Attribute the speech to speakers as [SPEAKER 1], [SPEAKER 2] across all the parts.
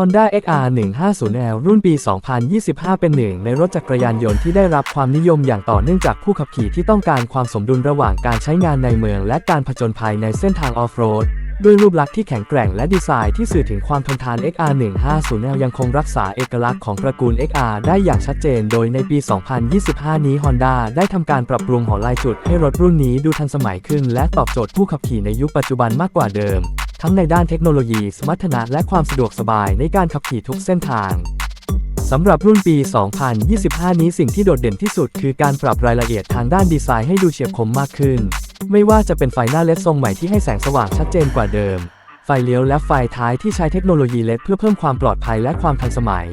[SPEAKER 1] Honda XR 150L รุ่นปี 2025 เป็นหนึ่งในรถจักรยานยนต์ที่ได้รับความนิยมอย่างต่อเนื่องจากผู้ขับขี่ที่ต้องการความสมดุลระหว่างการใช้งานในเมือง และการผจญภัยในเส้นทางออฟโรด ด้วยรูปลักษณ์ที่แข็งแกร่งและดีไซน์ที่สื่อถึงความทนทาน XR 150L ยังคงรักษาเอกลักษณ์ของตระกูล XR ได้อย่างชัดเจน โดยในปี 2025 นี้ Honda ได้ทำการปรับปรุงหัวลายจุดให้รถรุ่นนี้ดูทันสมัยขึ้น และตอบโจทย์ผู้ขับขี่ในยุคปัจจุบันมากกว่าเดิม ทั้งในด้านเทคโนโลยี สมรรถนะและความสะดวกสบายในการขับขี่ทุกเส้นทางสำหรับรุ่นปี 2025 นี้สิ่งที่โดดเด่นที่สุดคือการปรับรายละเอียดทางด้านดีไซน์ให้ดูเฉียบคมมากขึ้น ไม่ว่าจะเป็นไฟหน้าเลดทรงใหม่ที่ให้แสงสว่างชัดเจนกว่าเดิม ไฟเลี้ยวและไฟท้ายที่ใช้เทคโนโลยีเลดเพื่อเพิ่มความปลอดภัยและความทันสมัย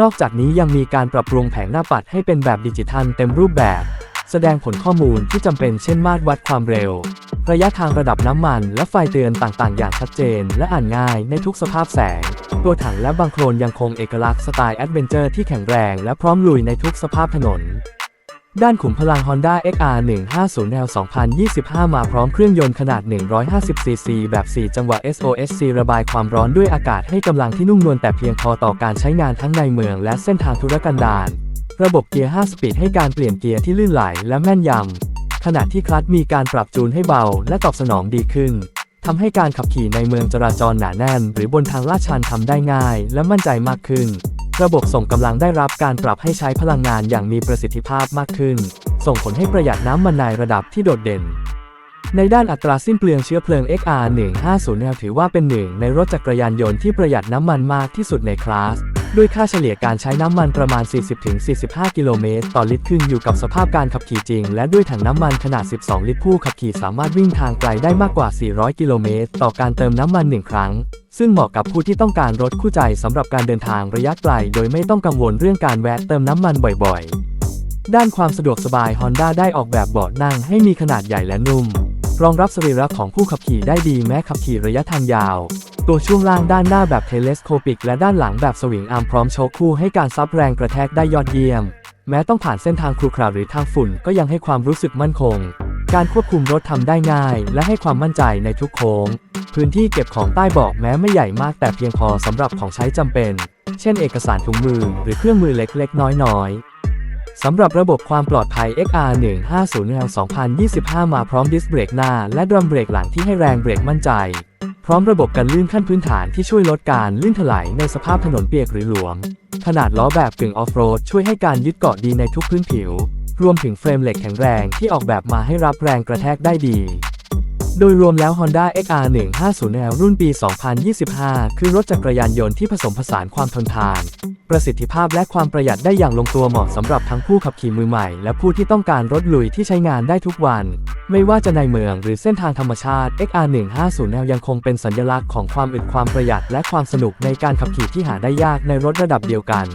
[SPEAKER 1] นอกจากนี้ยังมีการปรับปรุงแผงหน้าปัดให้เป็นแบบดิจิทัลเต็มรูปแบบ แสดงผลข้อมูลที่จำเป็นเช่นมาตรวัดความเร็ว ระยะทางระดับน้ำมัน และไฟเตือนต่างๆ อย่างชัดเจน และอ่านง่ายในทุกสภาพแสง ตัวถังและบังโคลนยังคงเอกลักษณ์สไตล์แอดเวนเจอร์ที่แข็งแรงและพร้อมลุยในทุกสภาพถนน ด้านขุมพลัง Honda XR 150L 2025 มาพร้อมเครื่องยนต์ขนาด 150cc แบบ 4 จังหวะ SOSC ระบายความร้อนด้วยอากาศให้กำลังที่นุ่มนวลแต่เพียงพอต่อการใช้งานทั้งในเมืองและเส้นทางธุรกันดารระบบเกียร์ 5 สปีดให้การเปลี่ยนเกียร์ที่ลื่นไหลและแม่นยำ ขณะที่คลัตช์มีการปรับจูนให้เบาและตอบสนองดีขึ้นทำให้การขับขี่ในเมืองจราจรหนาแน่น หรือบนทางลาดชันทำได้ง่าย และมั่นใจมากขึ้น ระบบส่งกำลังได้รับการปรับให้ใช้พลังงานอย่างมีประสิทธิภาพมากขึ้น ส่งผลให้ประหยัดน้ำมันในระดับที่โดดเด่น ในด้านอัตราสิ้นเปลืองเชื้อเพลิง XR 1 5 0ถือว่าเป็นหนึ่งในรถจักรยานยนต์ที่ประหยัดน้ำมันมากที่สุดในคลาส ด้วยค่าเฉลี่ยการใช้น้ำมันประมาณ 40-45 กิโลเมตร ต่อลิตรขึ้นอยู่กับสภาพการขับขี่จริง และด้วยถังน้ำมันขนาด 12 ลิตรผู้ขับขี่สามารถวิ่งทางไกลได้มากกว่า 400 กิโลเมตร ต่อการเติมน้ำมันหนึ่งครั้ง ซึ่งเหมาะกับผู้ที่ต้องการรถคู่ใจสำหรับการเดินทางระยะไกล โดยไม่ต้องกังวลเรื่องการแวะเติมน้ำมันบ่อยๆ ด้านความสะดวกสบาย Honda ได้ออกแบบเบาะนั่งให้มีขนาดใหญ่และนุ่ม รองรับสรีระของผู้ขับขี่ได้ดีแม้ขับขี่ระยะทางยาว ตัวช่วงล่างด้านหน้าแบบเทเลสโคปิก และด้านหลังแบบสวิงอาร์มพร้อมโชคคู่ให้การซับแรงกระแทกได้ยอดเยี่ยม แม้ต้องผ่านเส้นทางครุขระหรือทางฝุ่นก็ยังให้ความรู้สึกมั่นคง การควบคุมรถทำได้ง่าย และให้ความมั่นใจในทุกโค้ง พื้นที่เก็บของใต้เบาะแม้ไม่ใหญ่มากแต่เพียงพอสำหรับของใช้จำเป็น เช่นเอกสารถุงมือหรือเครื่องมือเล็กๆ น้อยๆสำหรับระบบความปลอดภัย XR 150L 2025 มาพร้อมดิสเบรกหน้า และดรัมเบรกหลังที่ให้แรงเบรกมั่นใจ พร้อมระบบกันลื่นขั้นพื้นฐานที่ช่วยลดการลื่นถลายในสภาพถนนเปียกหรือหลวม ขนาดล้อแบบกึ่งออฟโรดช่วยให้การยึดเกาะดีในทุกพื้นผิว รวมถึงเฟรมเหล็กแข็งแรงที่ออกแบบมาให้รับแรงกระแทกได้ดี โดยรวมแล้ว Honda XR 150L รุ่นปี 2025 คือรถจักรยานยนต์ที่ผสมผสานความทนทาน ประสิทธิภาพและความประหยัดได้อย่างลงตัวเหมาะสำหรับทั้งผู้ขับขี่มือใหม่ และผู้ที่ต้องการรถลุยที่ใช้งานได้ทุกวัน ไม่ว่าจะในเมืองหรือเส้นทางธรรมชาติ XR 150L ยังคงเป็นสัญลักษณ์ของความอึดความประหยัดและความสนุกในการขับขี่ที่หาได้ยากในรถระดับเดียวกัน